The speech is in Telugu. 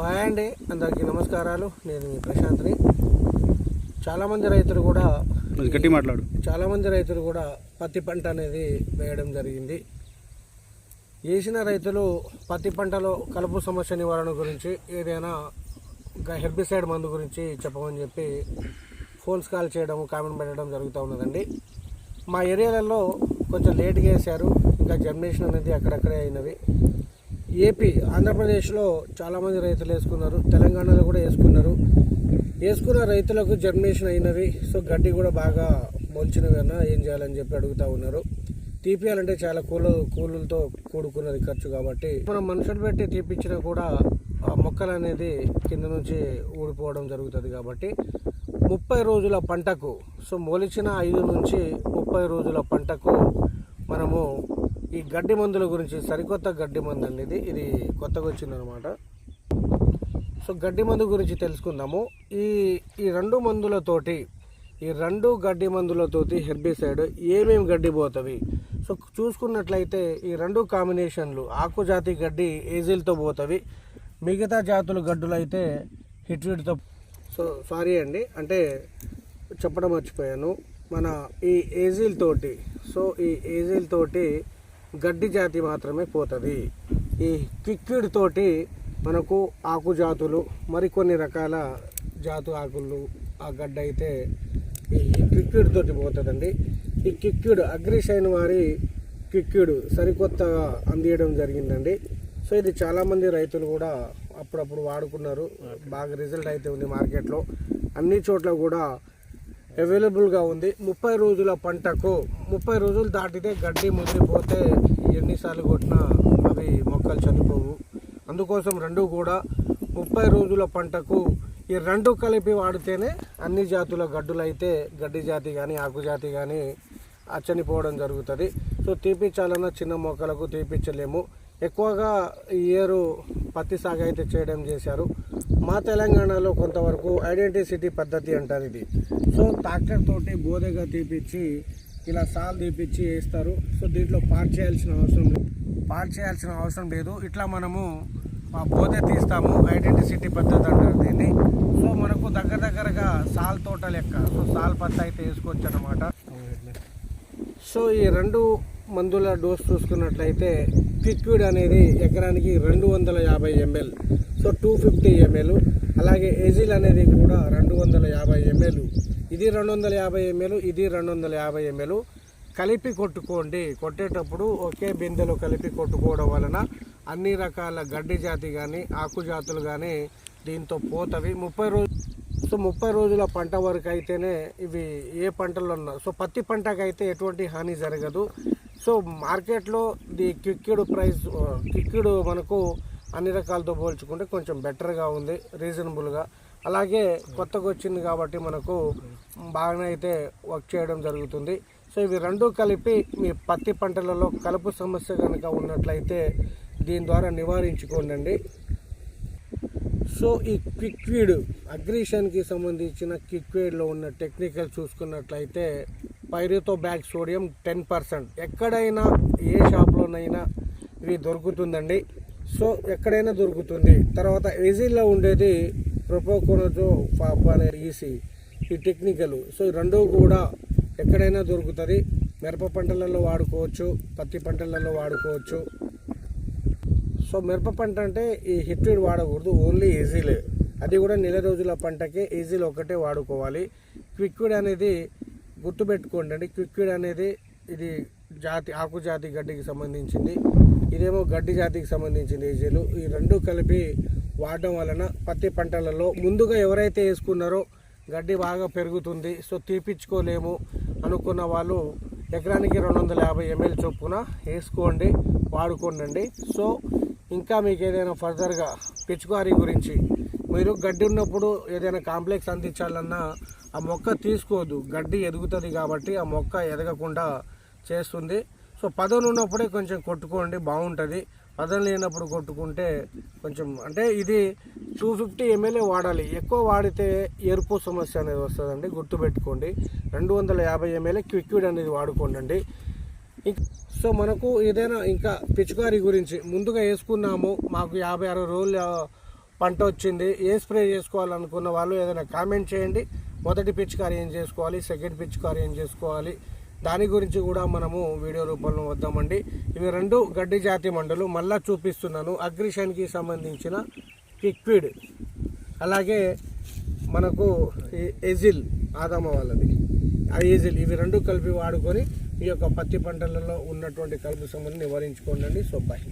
హాయ్ అండి. అందరికీ నమస్కారాలు. నేను మీ ప్రశాంత్ని. చాలామంది రైతులు కూడా గట్టి మాట్లాడు. చాలామంది రైతులు కూడా పత్తి పంట అనేది వేయడం జరిగింది. వేసిన రైతులు పత్తి పంటలో కలుపు సమస్య నివారణ గురించి ఏదైనా ఇంకా హెర్బిసైడ్ మందు గురించి చెప్పమని చెప్పి ఫోన్స్ కాల్ చేయడం కామెంట్ పెట్టడం జరుగుతూ ఉన్నదండి. మా ఏరియాలలో కొంచెం లేట్గా వేశారు. ఇంకా జర్మినేషన్ అనేది అక్కడక్కడే అయినవి ఏపీ ఆంధ్రప్రదేశ్లో చాలామంది రైతులు వేసుకున్నారు తెలంగాణలో కూడా వేసుకున్నారు. వేసుకున్న రైతులకు జర్మినేషన్ అయినవి సో గడ్డి కూడా బాగా మొలిచినవి అన్న ఏం చేయాలని చెప్పి అడుగుతూ ఉన్నారు. తీపియాలంటే చాలా కూల కూలీలతో కూడుకున్నది ఖర్చు కాబట్టి మనం మనుషులు పెట్టి తీపిచ్చినా కూడా ఆ మొక్కలు అనేది కింద నుంచి ఊడిపోవడం జరుగుతుంది కాబట్టి ముప్పై రోజుల పంటకు సో మొలిచిన ఐదు నుంచి ముప్పై రోజుల పంటకు మనము ఈ గడ్డి మందుల గురించి సరికొత్త గడ్డి మందు అండి ఇది. ఇది కొత్తగా వచ్చిందనమాట సో గడ్డి మందు గురించి తెలుసుకుందాము. ఈ ఈ రెండు మందులతోటి ఈ రెండు గడ్డి మందులతోటి హెర్బిసైడ్ ఏమేమి గడ్డి పోతవి? సో చూసుకున్నట్లయితే ఈ రెండు కాంబినేషన్లు ఆకు జాతి గడ్డి ఏజిల్తో పోతుంది మిగతా జాతుల గడ్డులు అయితే హిట్విడ్తో. సో సారీ అండి. అంటే చెప్పడం మర్చిపోయాను. మన ఈ ఏజిల్ తోటి సో ఈ ఏజిల్ తోటి గడ్డి జాతి మాత్రమే పోతుంది. ఈ క్విక్విడ్ తోటి మనకు ఆకు జాతులు మరికొన్ని రకాల జాతు ఆకులు ఆ గడ్డ అయితే ఈ క్విక్విడ్ తోటి పోతుందండి. ఈ కిక్కిడు అగ్రిషైన్ వారి కిక్కిడు సరికొత్తగా అందియడం జరిగిందండి. సో ఇది చాలామంది రైతులు కూడా అప్పుడప్పుడు వాడుకున్నారు. బాగా రిజల్ట్ అయితే ఉంది మార్కెట్లో. అన్ని చోట్ల కూడా అవైలబుల్గా ఉంది. ముప్పై రోజుల పంటకు ముప్పై రోజులు దాటితే గడ్డి ముదిరిపోతే ఎన్నిసార్లు కొట్టినా అవి మొక్కలు చనిపోవు. అందుకోసం రెండు కూడా ముప్పై రోజుల పంటకు ఈ రెండు కలిపి వాడితేనే అన్ని జాతుల గడ్డులు అయితే గడ్డి జాతి కానీ ఆకు జాతి కానీ చనిపోవడం జరుగుతుంది. సో తీపిచ్చాలన్నా చిన్న మొక్కలకు తీపిచ్చలేము. ఎక్కువగా ఈ ఇయర్ పత్తి సాగు అయితే చేయడం చేశారు. మా తెలంగాణలో కొంతవరకు ఐడెంటిసిటీ పద్ధతి అంటారు ఇది. సో ట్రాక్టర్ తోటి బోదెగా తీపిచ్చి ఇలా సాల్ తీపిచ్చి వేస్తారు. సో దీంట్లో పార్ట్ చేయాల్సిన అవసరం లేదు. పార్ట్ చేయాల్సిన అవసరం లేదు. ఇట్లా మనము ఆ బోదె తీస్తాము. ఐడెంటిసిటీ పద్ధతి అంటారు దీన్ని. సో మనకు దగ్గర దగ్గరగా సాల్ తోట లెక్క సో సాల్ పత్తి అయితే వేసుకోవచ్చు అనమాట సో ఈ రెండు మందుల డోస్ చూసుకున్నట్లయితే లిక్విడ్ అనేది ఎకరానికి రెండు వందల యాభై ML. So two fifty ML. అలాగే ఏజిల్ అనేది కూడా రెండు వందల యాభై ఎంఎల్. ఇది రెండు వందల యాభై ఎంఎల్ ఇది రెండు వందల యాభై ఎంఎల్. కలిపి కొట్టుకోండి. కొట్టేటప్పుడు ఒకే బిందెలో కలిపి కొట్టుకోవడం వలన అన్ని రకాల గడ్డి జాతి కానీ ఆకు జాతులు కానీ దీంతో పోతవి. ముప్పై రోజు సో ముప్పై రోజుల పంట వరకు అయితేనే ఇవి ఏ పంటలు ఉన్నా సో పత్తి పంటకు అయితే ఎటువంటి హాని జరగదు. సో మార్కెట్లో ది క్విక్కిడ్ ప్రైస్ క్విక్కిడ్ మనకు అన్ని రకాలతో పోల్చుకుంటే కొంచెం బెటర్గా ఉంది రీజనబుల్గా. అలాగే కొత్తగా వచ్చింది కాబట్టి మనకు బాగానే అయితే వర్క్ చేయడం జరుగుతుంది. సో ఇవి రెండు కలిపి మీ పత్తి పంటలలో కలుపు సమస్య కనుక ఉన్నట్లయితే దీని ద్వారా నివారించుకోండి సో ఈ క్విక్వీడ్ అగ్రిషన్కి సంబంధించిన క్విక్వీడ్లో ఉన్న టెక్నికల్ చూసుకున్నట్లయితే పైరుతో బ్యాగ్ సోడియం టెన్ పర్సెంట్. ఎక్కడైనా ఏ షాప్లోనైనా ఇవి దొరుకుతుందండి. సో ఎక్కడైనా దొరుకుతుంది. తర్వాత ఏజీలో ఉండేది ప్రొపోకోనజో పాప అనే ఈసీ ఈ టెక్నికల్. సో రెండు కూడా ఎక్కడైనా దొరుకుతుంది. మిరప పంటలలో వాడుకోవచ్చు పత్తి పంటలలో వాడుకోవచ్చు. సో మిరప పంట అంటే ఈ హిట్విడ్ వాడకూడదు ఓన్లీ ఈజీలే అది కూడా నెల రోజుల పంటకే ఈజీలు ఒకటే వాడుకోవాలి. క్విక్విడ్ అనేది గుర్తుపెట్టుకోండి అండి క్విక్విడ్ అనేది ఇది జాతి ఆకు జాతి గడ్డికి సంబంధించింది. ఇదేమో గడ్డి జాతికి సంబంధించింది ఈజీలు ఈ రెండు కలిపి వాడడం వలన పత్తి పంటలలో ముందుగా ఎవరైతే వేసుకున్నారో గడ్డి బాగా పెరుగుతుంది. సో తీపిచ్చుకోలేము అనుకున్న వాళ్ళు ఎకరానికి రెండు వందల యాభై ఎంఎల్ చొప్పున వేసుకోండి వాడుకోండి సో ఇంకా మీకు ఏదైనా ఫర్దర్గా పిచ్చుకారి గురించి మీరు గడ్డి ఉన్నప్పుడు ఏదైనా కాంప్లెక్స్ అందించాలన్నా ఆ మొక్క తీసుకోవద్దు గడ్డి ఎదుగుతుంది కాబట్టి ఆ మొక్క ఎదగకుండా చేస్తుంది. సో పదవులు ఉన్నప్పుడే కొంచెం కొట్టుకోండి బాగుంటుంది. పదం లేనప్పుడు కొట్టుకుంటే కొంచెం అంటే ఇది టూ ఫిఫ్టీ ఎంఎల్ఏ వాడాలి. ఎక్కువ వాడితే ఎరుపు సమస్య అనేది వస్తుందండి గుర్తుపెట్టుకోండి. రెండు వందల యాభై ఎంఎల్ఏ క్విక్విడ్ అనేది వాడుకోండి సో మనకు ఏదైనా ఇంకా పిచుకారి గురించి ముందుగా వేసుకున్నాము మాకు యాభై అరవై రోజులు పంట వచ్చింది. ఏ స్ప్రే చేసుకోవాలనుకున్న వాళ్ళు ఏదైనా కామెంట్ చేయండి. మొదటి పిచికారి ఏం చేసుకోవాలి సెకండ్ పిచికారి ఏం చేసుకోవాలి. దాని గురించి కూడా మనము వీడియో రూపంలో వద్దామండి. ఇవి రెండు గడ్డి జాతి మండలు. మళ్ళా చూపిస్తున్నాను. అగ్రిషన్కి సంబంధించిన లిక్విడ్ అలాగే మనకు ఎజిల్ ఆదామ వాళ్ళది. ఆ ఎజిల్ ఇవి రెండు కలిపి వాడుకొని ఈ యొక్క పత్తి పంటలలో ఉన్నటువంటి కలుపు సమస్యను నివారించుకోండి సో బాయ్